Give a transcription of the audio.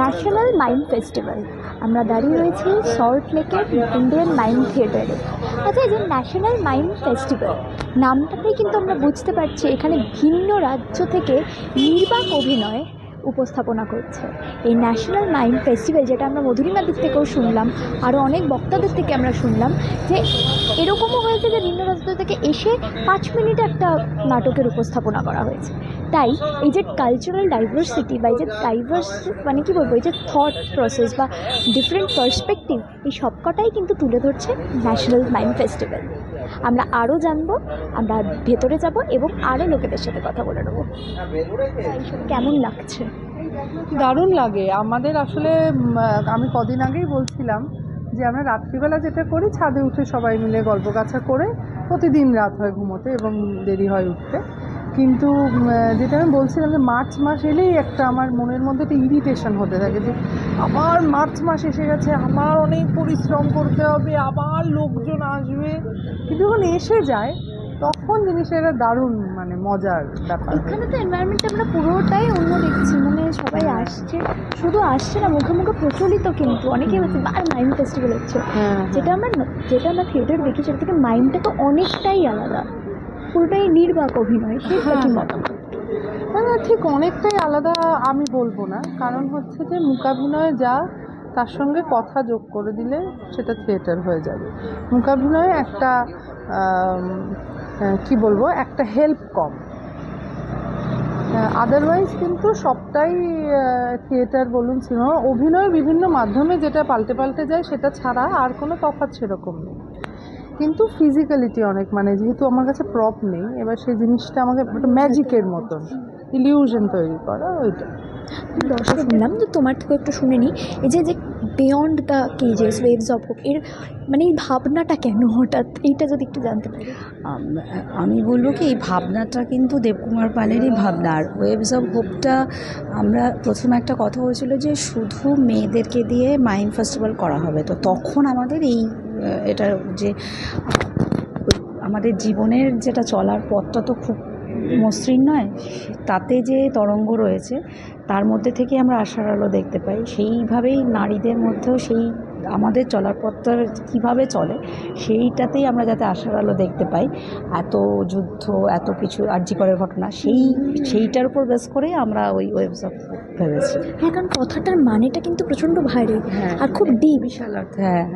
National mime festival. আমরা দাঁড়িয়ে রয়েছি সল্ট লেকের ইন্ডিয়ান মাইম থিয়েটারে। আচ্ছা এই যে ন্যাশনাল মাইম ফেস্টিভ্যাল, নামটাতেই কিন্তু আমরা বুঝতে পারছি এখানে ভিন্ন রাজ্য থেকে নির্বাক অভিনয় উপস্থাপনা করছে। এই ন্যাশনাল মাইন্ড ফেস্টিভ্যাল যেটা আমরা মধুরিমার দিক থেকেও শুনলাম আরও অনেক বক্তাদের থেকে আমরা শুনলাম যে এরকমও হয়েছে যে ভিন্ন রাজ্য থেকে এসে পাঁচ মিনিটে একটা নাটকের উপস্থাপনা করা হয়েছে। তাই এই যে কালচারাল ডাইভার্সিটি বা এই যে ডাইভার্স মানে কি বলব, এই যে থট প্রসেস বা ডিফারেন্ট পার্সপেক্টিভ এই সবকটাই কিন্তু তুলে ধরছে ন্যাশনাল মাইম ফেস্টিভ্যাল আমরা আরও জানব, আমরা ভেতরে যাব এবং আরও লোকেদের সাথে কথা বলে নেব। কেমন লাগছে? দারুণ লাগে। আমাদের আসলে আমি কদিন আগেই বলছিলাম যে আমরা রাত্রিবেলা যেটা করি, ছাদে উঠে সবাই মিলে গল্প গাছা করে প্রতিদিন রাত হয় ঘুমোতে এবং দেরি হয় উঠতে। কিন্তু যেটা আমি বলছিলাম যে মার্চ মাস এলেই একটা আমার মনের মধ্যে একটা ইরিটেশন হতে থাকে যে আবার মার্চ মাস এসে গেছে আমার অনেক পরিশ্রম করতে হবে, আবার লোকজন আসবে। কিন্তু যখন এসে যায় তখন জিনিসটা একটা দারুণ মানে মজার ব্যাপার। এখানে তো এনভায়রনমেন্ট আমরা পুরোটাই অন্য দেখছি মানে সবাই আসছে। শুধু আসছে না মুখে মুখে প্রচলিত কিন্তু। অনেকেই বলছে বার মাইম ফেস্টিভ্যাল হচ্ছে হ্যাঁ যেটা আমরা যেটা আমরা থিয়েটার দেখি সেটা থেকে মাইমটা তো অনেকটাই আলাদা। পুরোটাই নির্বাক অভিনয় সেটা কি মতামত। না ঠিক অনেকটাই আলাদা আমি বলব না। কারণ হচ্ছে যে মূকাভিনয় যা তার সঙ্গে কথা যোগ করে দিলে সেটা থিয়েটার হয়ে যাবে। মূকাভিনয়ে একটা কি বলব? একটা হেল্প কম। আদারওয়াইজ কিন্তু সবটাই থিয়েটার বলুন সিনেমা অভিনয়ের বিভিন্ন মাধ্যমে যেটা পাল্টে পাল্টে যায় সেটা ছাড়া আর কোনো তফাৎ সেরকম নেই। কিন্তু ফিজিক্যালিটি অনেক মানে যেহেতু আমার কাছে প্রপ নেই, এবার সেই জিনিসটা আমাকে একটা ম্যাজিকের মতন। ইলিউশন তৈরি করা ওইটা। দর্শক শুনলাম তো তোমার থেকে একটু শুনে নিই এই যে যে beyond the cages waves of hope এর মানে এই ভাবনাটা কেন হঠাৎ? এইটা যদি একটু জানতে পারি। আমি বলব কি এই ভাবনাটা কিন্তু দেবকুমার পালেরই ভাবনা। আর ওয়েবস অফ হোপটা আমরা প্রথম একটা কথা হয়েছিল যে শুধু মেয়েদেরকে দিয়ে মাইম ফেস্টিভ্যাল করা হবে। তো তখন আমাদের এই এটা যে আমাদের জীবনের যেটা চলার পথটা তো খুব মসৃণ নয় তাতে যে তরঙ্গ রয়েছে তার মধ্যে থেকে আমরা আশার আলো দেখতে পাই। সেইভাবেই নারীদের মধ্যেও সেই আমাদের চলার পথটা কীভাবে চলে সেইটাতেই আমরা যাতে আশার আলো দেখতে পাই। এত যুদ্ধ এত কিছু আর্যিকরের ঘটনা সেই সেইটার উপর বেস করে আমরা ওই ওয়েবসাইট ভেবেছি। হ্যাঁ কারণ কথাটার মানেটা কিন্তু প্রচণ্ড ভারী হ্যাঁ। আর খুব ডিপ বিশাল অর্থ হ্যাঁ হ্যাঁ।